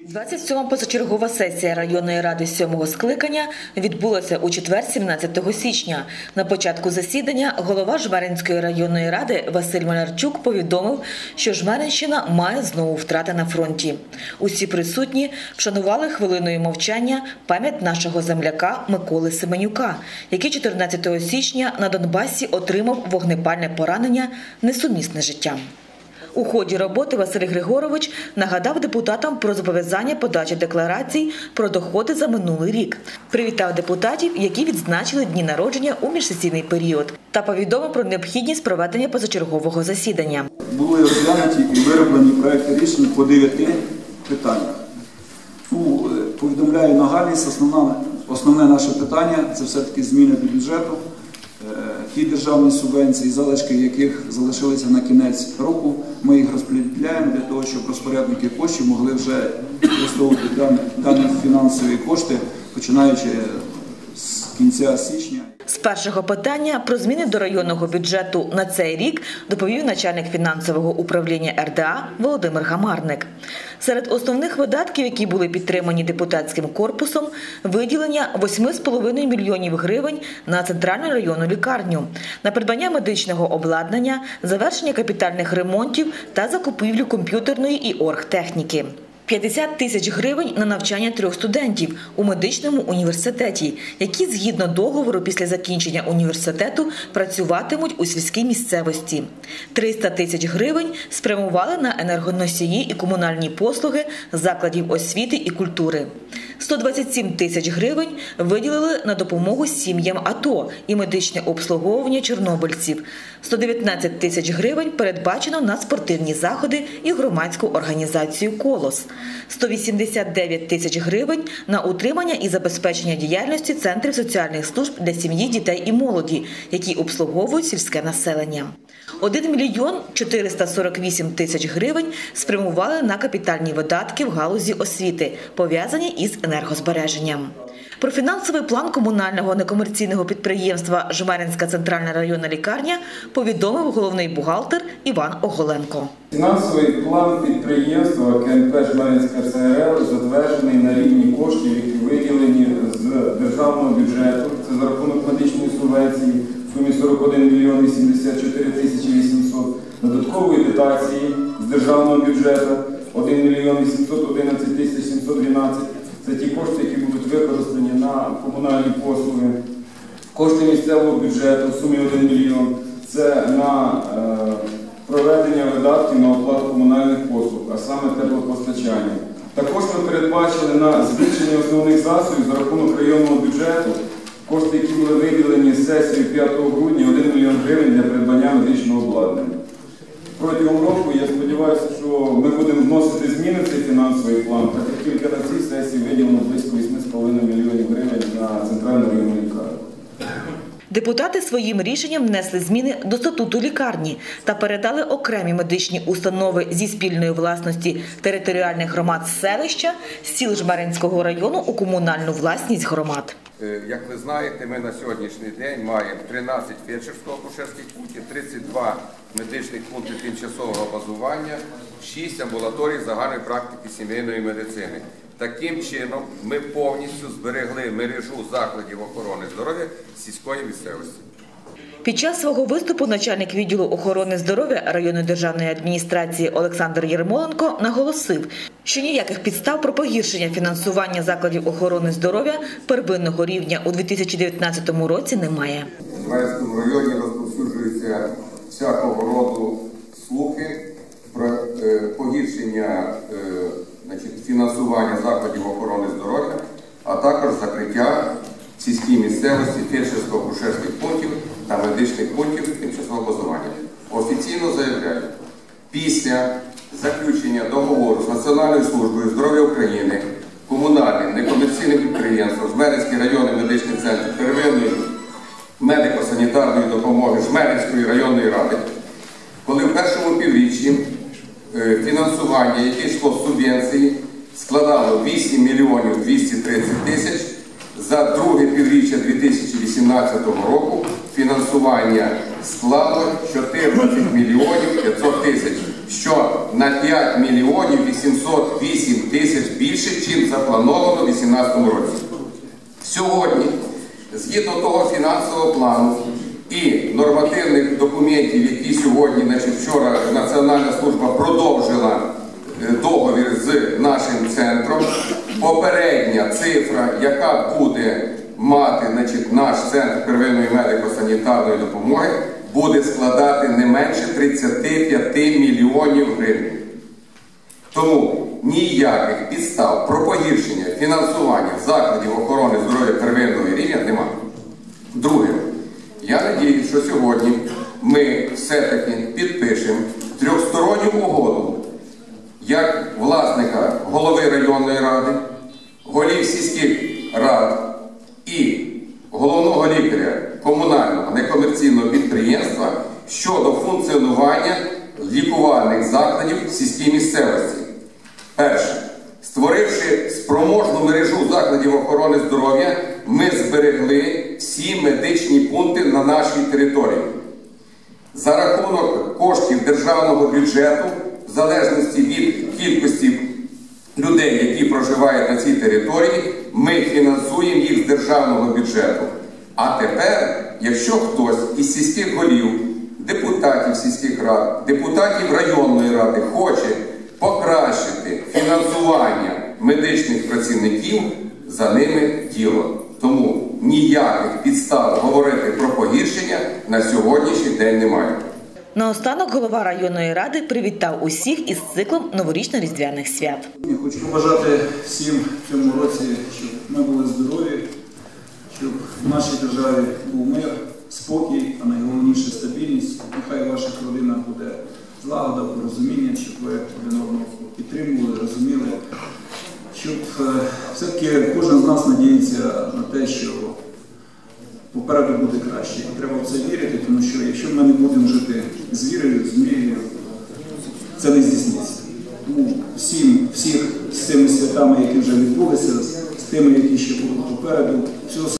27 позачергова сесія районної ради сьомого скликання відбулася у четвер, 17 січня. На початку засідання голова Жмеринської районної ради Василь Малярчук повідомив, що Жмеринщина має знову втрати на фронті. Усі присутні вшанували хвилиною мовчання пам'ять нашого земляка Миколи Семенюка, який 14 січня на Донбасі отримав вогнепальне поранення несумісне з життям. У ході роботи Василь Григорович нагадав депутатам про зобов'язання подачі декларацій про доходи за минулий рік. Привітав депутатів, які відзначили дні народження у міжсесійний період, та повідомив про необхідність проведення позачергового засідання. були розглянуті і вироблені проекти рішень по дев'яти питаннях. Ну, е, повідомляю нагальність, основне наше питання це все-таки зміни до бюджету. Ті державні субвенції, залишки яких залишилися на кінець року, ми їх розподіляємо для того, щоб розпорядники коштів могли вже використовувати дані фінансові кошти, починаючи з кінця січня. Першого питання про зміни до районного бюджету на цей рік доповів начальник фінансового управління РДА Володимир Гамарник. Серед основних видатків, які були підтримані депутатським корпусом, виділення 8,5 мільйонів гривень на центральну районну лікарню, на придбання медичного обладнання, завершення капітальних ремонтів та закупівлю комп'ютерної і оргтехніки. 50 тисяч гривень на навчання трьох студентів у медичному університеті, які згідно договору після закінчення університету працюватимуть у сільській місцевості. 300 тисяч гривень спрямували на енергоносії і комунальні послуги закладів освіти і культури. 127 тисяч гривень виділили на допомогу сім'ям АТО і медичне обслуговування чорнобильців. 119 тисяч гривень передбачено на спортивні заходи і громадську організацію Колос. 189 тисяч гривень на утримання і забезпечення діяльності центрів соціальних служб для сім'ї, дітей і молоді, які обслуговують сільське населення. 1 мільйон 448 тисяч гривень спрямували на капітальні видатки в галузі освіти, пов'язані із енергозбереженням. Про фінансовий план комунального некомерційного підприємства Жмеринська центральна районна лікарня повідомив головний бухгалтер Іван Оголенко. Фінансовий план підприємства КНП Жмеринська ЦРЛ затверджений на рівні коштів, які виділені з державного бюджету. Це за рахунок медичної субвенції в сумі 41 мільйон 84 тисячі 800, додаткової дотації з державного бюджету 1 мільйон 811 тисяч 712. Це ті кошти, які будуть використані на комунальні послуги. Кошти місцевого бюджету в сумі 1 мільйон. Це на е, проведення видатків на оплату комунальних послуг, а саме теплопостачання. Також ми передбачили на збільшення основних засобів за рахунок районного бюджету кошти, які були виділені з сесії 5 грудня 1 мільйон гривень для придбання медичного обладнання. Протягом року я сподіваюся, що ми будемо вносити зміни в цей фінансовий план, так як тільки на цій сесії виділено близько 8,5 мільйонів гривень на центральну районну лікарню. Депутати своїм рішенням внесли зміни до статуту лікарні та передали окремі медичні установи зі спільної власності територіальних громад селища сіл Жмеринського району у комунальну власність громад. Е, Як ви знаєте, ми на сьогоднішній день маємо 13 фельдшерсько-акушерських пунктів, 32 медичних пункти тимчасового базування, 6 амбулаторій загальної практики сімейної медицини. Таким чином, ми повністю зберегли мережу закладів охорони здоров'я сільської місцевості. Під час свого виступу начальник відділу охорони здоров'я районної державної адміністрації Олександр Єрмоленко наголосив, що ніяких підстав про погіршення фінансування закладів охорони здоров'я первинного рівня у 2019 році немає. В Змерському районі розповсюджуються всякого роду слухи про е, погіршення е, значить, фінансування закладів охорони здоров'я, а також закриття сільській місцевості фельдшерсько-акушерських пунктів та медичних пунктів тимчасового базування. Офіційно заявляю, після заключення договору з Національною службою здоров'я України комунальним некомерційним підприємством Жмеринський районний медичний центр первинної медико-санітарної допомоги Жмеринської районної ради, коли в першому півріччі е, фінансування, яке йшло з субвенції, складало 8 мільйонів 230 тисяч, за друге півріччя 2018 року фінансування склало 14 мільйонів 500 тисяч, що на 5 мільйонів 808 тисяч більше, чим заплановано у 2018 році. Сьогодні, згідно того фінансового плану і нормативних документів, які сьогодні, значить, вчора Національна служба продовжила договір з нашим центром, попередня цифра, яка буде мати значить, наш центр первинної медико-санітарної допомоги, буде складати не менше 35 мільйонів гривень. Тому ніяких підстав про погіршення фінансування закладів охорони здоров'я первинного рівня немає. Друге, я надію, що сьогодні ми все-таки підпишемо трьохсторонню угоду як власника голови районної ради, голів сільських рад і головного лікаря комунального некомерційного підприємства щодо функціонування лікувальних закладів в сільській місцевості. Перше, створивши спроможну мережу закладів охорони здоров'я, ми зберегли всі медичні пункти на нашій території. За рахунок коштів державного бюджету, в залежності від кількості людей, які проживають на цій території, ми фінансуємо їх з державного бюджету. А тепер, якщо хтось із сільських голів, депутатів сільських рад, депутатів районної ради хоче покращити фінансування медичних працівників, за ними діло. Тому ніяких підстав говорити про погіршення на сьогоднішній день немає. Наостанок голова районної ради привітав усіх із циклом новорічно-різдвяних свят. Я хочу побажати всім в цьому році, щоб ми були здорові, щоб в нашій державі був мир, спокій, а найголовніше стабільність. Нехай в ваших родинах буде злагода, порозуміння, щоб ви один одного підтримували, розуміли, щоб е, все-таки кожен з нас надіється на те, що попереду буде краще. І треба в це вірити, тому що якщо ми не будемо жити з вірою, з мрією, це не здійсниться. Тому всім, всіх з цими святами, які вже відбулися, з тими, які ще будуть попереду, всього